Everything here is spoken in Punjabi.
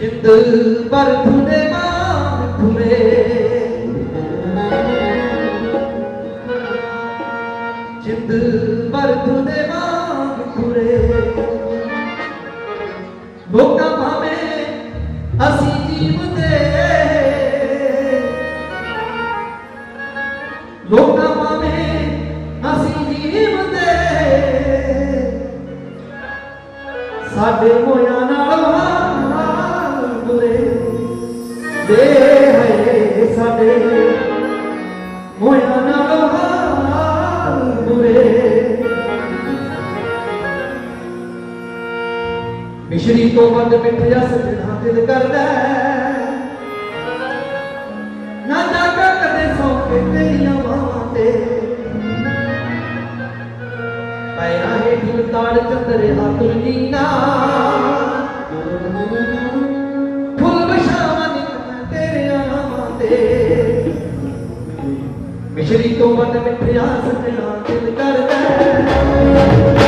ਜਿੰਦ ਬਰਫ ਦੇ ਮਾਂ ਖੁਰੇ ਜਿੰਦ ਬਰਫ ਦੇ ਮਾਂ ਖੁਰੇ ਲੋਕਾਂ ਭਾਵੇਂ ਅਸੀਂ ਜੀਵਦੇ ਲੋਕਾਂ ਭਾਵੇਂ ਅਸੀਂ ਜੀਵਦੇ ਸਾਡੇ ਮੋਇਆ ਦੇ ਹੈ ਸਾਡੇ ਮੋਇਆ ਨਾਲ ਹਾਲ ਬੁਰੇ। ਮਿਸ਼ਰੀ ਤੋਂ ਵੱਧ ਮਿੱਠਿਆ ਸਜਣਾ ਦਿਲ ਕਰਦਾ ਹੈ। ਨਾ ਜਾਗਾ ਕਦੇ ਸੌ ਤੇਰੀਆਂ ਬਾਹਾਂ ਤੇ। ਪੈਰਾਂ ਹੇਠ ਤਾੜ ਚੰਦਰੇ ਹਾਥੁਰ ਨੀਨਾ। ਫੁੱਲ ਮਿਸ਼ਰੀ ਤੋਂ ਵੱਧ ਮਿੱਠਿਆ ਸਜਣਾ ਦਿਲ ਕਰਦਾ